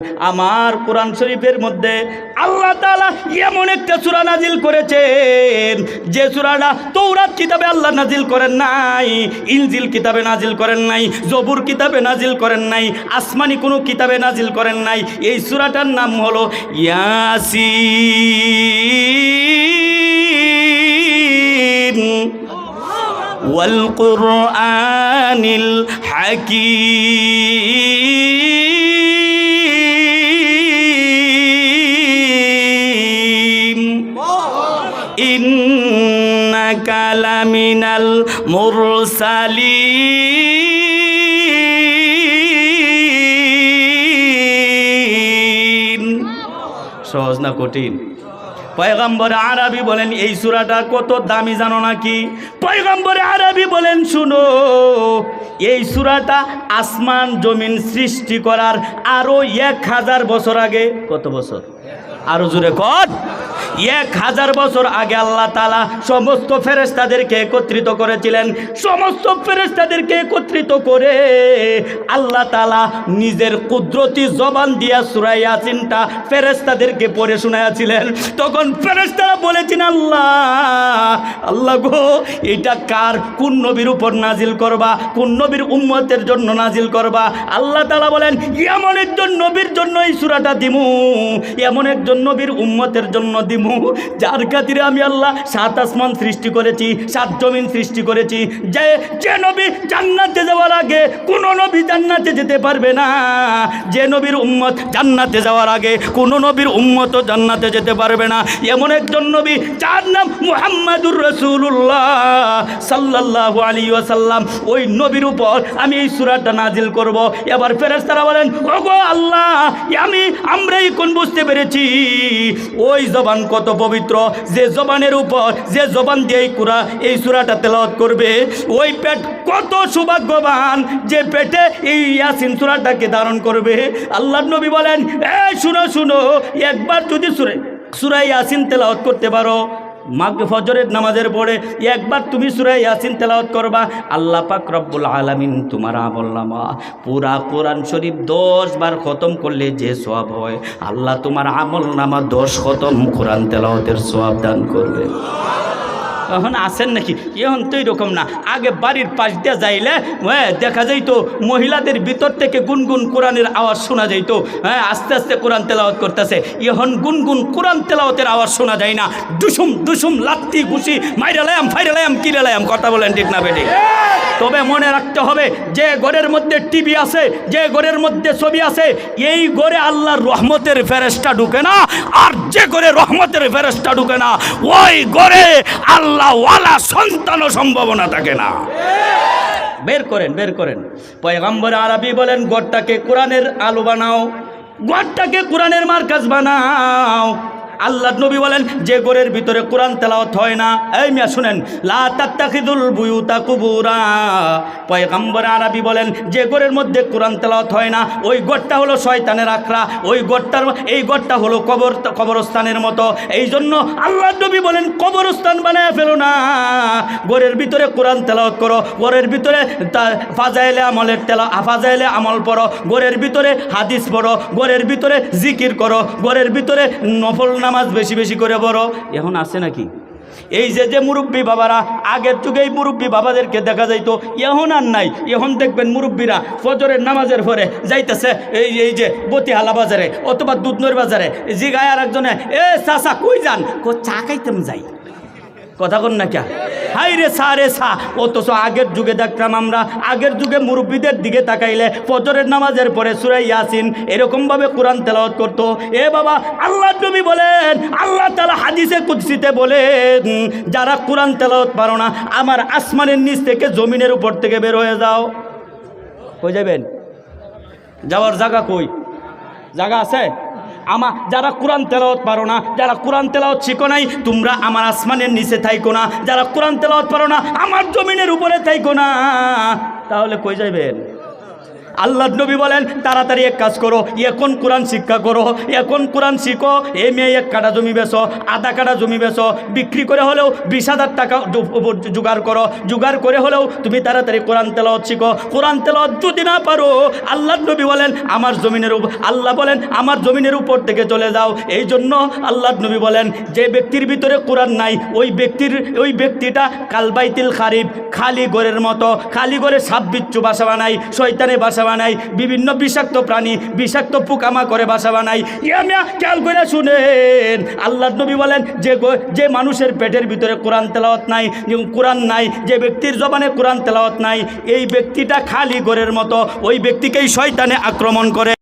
আমার কোরআন শরীফের মধ্যে আল্লাহ তাআলা এমন একটা সূরা নাজিল করেছেন যে সূরাটা তৌরাত কিতাবে আল্লাহ নাজিল করেন নাই ইনজিল কিতাবে নাজিল করেন নাই জবুর কিতাবে নাজিল করেন নাই আসমানি কোনো কিতাবে নাজিল করেন নাই এই সূরাটার নাম হলো ইয়াসিন والقرآن الحكيم লামিনাল মুরসালিন। সহজ না কঠিন? পয়গম্বর আরবি বলেন, এই সুরাটা কত দামি জানো নাকি? পয়গম্বর আরবি বলেন, শুনো, এই সুরাটা আসমান জমিন সৃষ্টি করার আরও এক হাজার বছর আগে। কত বছর? আরও জুড়ে কত এক হাজার বছর আগে আল্লাহ তালা সমস্ত ফেরেস্তাদেরকে একত্রিত করেছিলেন। সমস্ত ফেরেস্তাদেরকে একত্রিত করে আল্লাহ তালা নিজের কুদরতি জবান দিয়া সুরাই আসিনটা ফেরেস্তাদেরকে পড়ে শোনাইয়াছিলেন। তখন ফেরেস্তারা বলেছেন, আল্লাহ আল্লাহ গো, এটা কার? কোন নবীর উপর নাজিল করবা? কোন নবীর উম্মতের জন্য নাজিল করবা? আল্লাহ তালা বলেন, এমন একজন নবীর জন্য এই সুরাটা দিমু। এমন একজন নবীর উম্মতের জন্য দিমু, যার খাতিরে আমি আল্লাহ সাত আসমান সৃষ্টি করেছি, সাত জমিন সৃষ্টি করেছি। যে যে নবী জান্নাতে যাওয়ার আগে কোন নবী জান্নাতে যেতে পারবে না। যে নবীর উম্মত জান্নাতে যাওয়ার আগে কোন নবীর উম্মত জান্নাতে যেতে পারবে না। এমন একজন নবী, যার নাম মুহাম্মাদুর রসুল্লাহ সাল্লাল্লাহু আলী ওয়াসাল্লাম। ওই নবীর উপর আমি এই সুরাটা নাজিল করব। এবার ফেরেস্তারা বলেন, ওগো আল্লাহ, আমি আমরাই কোন বুঝতে পেরেছি? ওই জবান কত পবিত্র, যে জবানের উপর, যে জবান দিয়ে এই কুরা এই সুরাটা তেলাওয়াত করবে, ওই পেট কত সৌভাগ্যবান যে পেটে এই ইয়াসিন সুরাটাকে ধারণ করবে। আল্লাহ নবী বলেন, এ, শুনো শুনো, একবার যদি সুরে সুরাই ইয়াসিন তেলাওয়াত করতে পারো মাগ ফজরের নামাজের পরে একবার তুমি সুরাই ইয়াসিন তেলাওয়াত করবা, আল্লাহ পাক রব্বুল আলামিন তোমার আমল্লামা পুরা কোরআন শরীফ দশ বার খতম করলে যে সোয়াব হয়, আল্লাহ তোমার আমল নামা দশ খতম কোরআন তেলাওয়াতের সোয়াব দান করবে। এখন আসেন নাকি? এখন তো এরকম না। আগে বাড়ির পাশ দিয়ে যাইলে হ্যাঁ দেখা যাইতো মহিলাদের ভিতর থেকে গুনগুন কোরআনের আওয়াজ শোনা যাইতো। হ্যাঁ আস্তে আস্তে কোরআন তেলাওয়াত করতেছে। এখন গুনগুন কোরআন তেলাওয়াতের আওয়াজ শোনা যায় না। দুসুম দুসুম, লাত্তি, ঘুষি মাইরালায়াম ফাইরালায়াম কিরালায়াম কথা বলেন ঠিক না বেটি তবে মনে রাখতে হবে, যে ঘরের মধ্যে টিভি আছে, যে ঘরের মধ্যে ছবি আছে, এই ঘরে আল্লাহর রহমতের ফেরেস্তা ঢুকে না, আর যে ঘরে রহমতের ফেরেস্তা ঢুকে না, ওই ঘরে আল্লাহ ওয়ালা সন্তানও সম্ভাবনা থাকে না। বের করেন বের করেন। পয়গম্বর আরবি বলেন, গড়টাকে কোরআনের আলো বানাও, গড়টাকে কোরআনের মার্কাজ বানাও। আল্লাহ নবী বলেন, যে গোরের ভিতরে কোরআন তেলাওয়াত হয় না। এই মিয়া শুনেন, লা তাত্তাখিদুল বুয়ুতা কুবুরা। পয়গম্বর আরবি বলেন, যে গোরের মধ্যে কোরআন তেলাওয়াত হয় না, ওই গড়টা হলো শয়তানের আখড়া। ওই গড়টার এই গড়টা হলো কবর, কবরস্থানের মতো। এই জন্য আল্লাহ নবী বলেন, কবরস্থান বানায় ফেলো না। গোরের ভিতরে কোরআন তেলাওয়াত করো গোরের ভিতরে তার ফাজাইলে আমলের তেলা, ফাজাইলে আমল পড়ো গোরের ভিতরে হাদিস পড়ো গোরের ভিতরে জিকির করো গোরের ভিতরে নফল নামাজ বেশি বেশি করে পড়ো, এখন আছে নাকি? এই যে যে মুরব্বী বাবারা, আগের যুগে এই মুরব্বী বাবাদেরকে দেখা যাইতো, এখন আর নাই। এখন দেখবেন মুরব্বীরা ফজরের নামাজের পরে যাইতেছে, এই এই যে বতিহালা বাজারে অথবা দুধনৈর বাজারে জিগায় আর একজনে এ চাচা, কই যান? কো, চা খাইতেম যাই। কথা কন না কে হাই রে সা রে সা। অথচ আগের যুগে দেখতাম আমরা, আগের যুগে মুরব্বীদের দিকে তাকাইলে ফজরের নামাজের পরে সুরাই ইয়াসিন এরকমভাবে কোরআন তেলাওয়াত করতো। এ বাবা আল্লাহ নবী বলেন, আল্লাহ তালা হাদিসে কুৎসিতে বলেন, যারা কোরআন তেলাওয়াত পারো না, আমার আসমানের নিচ থেকে জমিনের উপর থেকে বের হয়ে যাও। কই যাবেন? যাওয়ার জায়গা কই? জায়গা আছে? আমা, যারা কোরআন তেলাওয়াত পারো না, যারা কোরআন তেলাওয়াত শিখো নাই, তোমরা আমার আসমানের নিচে থাইকো না। যারা কোরআন তেলাওয়াত পারো না, আমার জমিনের উপরে থাইকো না। তাহলে কই যাইবেন? আল্লাহ নবী বলেন, তাড়াতাড়ি এক কাজ করো, এখন কোরআন শিক্ষা করো, এখন কোরআন শিখো এই মেয়ে এক কাটা জমি বেচো, আধা কাটা জমি বেচো, বিক্রি করে হলেও বিশ হাজার টাকা জোগাড় করো, জোগাড় করে হলেও তুমি তাড়াতাড়ি কোরআন তেলাওয়াত শিখো। কোরআন তেলাওয়াত যদি না পারো আল্লাহ নবী বলেন, আমার জমিনের উপর আল্লাহ বলেন, আমার জমিনের উপর থেকে চলে যাও। এই জন্য আল্লাহ নবী বলেন, যে ব্যক্তির ভিতরে কোরআন নাই, ওই ব্যক্তির ওই ব্যক্তিটা কালবাইতিল খারিফ খালি ঘরের মতো, খালি ঘরে সাপ বিচ্ছু বাসা বানায় শয়তানে বাসা বানায় বিভিন্ন বিষাক্ত প্রাণী, বিষাক্ত পোকামা করে বাসা বানাই খেয়াল করে শুনেন। আল্লাহ নবী বলেন, যে যে মানুষের পেটের ভিতরে কোরআন তেলাওয়াত নাই কোরআন নাই, যে ব্যক্তির জবানে কোরআন তেলাওয়াত নাই, এই ব্যক্তিটা খালি ঘরের মতো, ওই ব্যক্তিকেই শয়তানে আক্রমণ করে।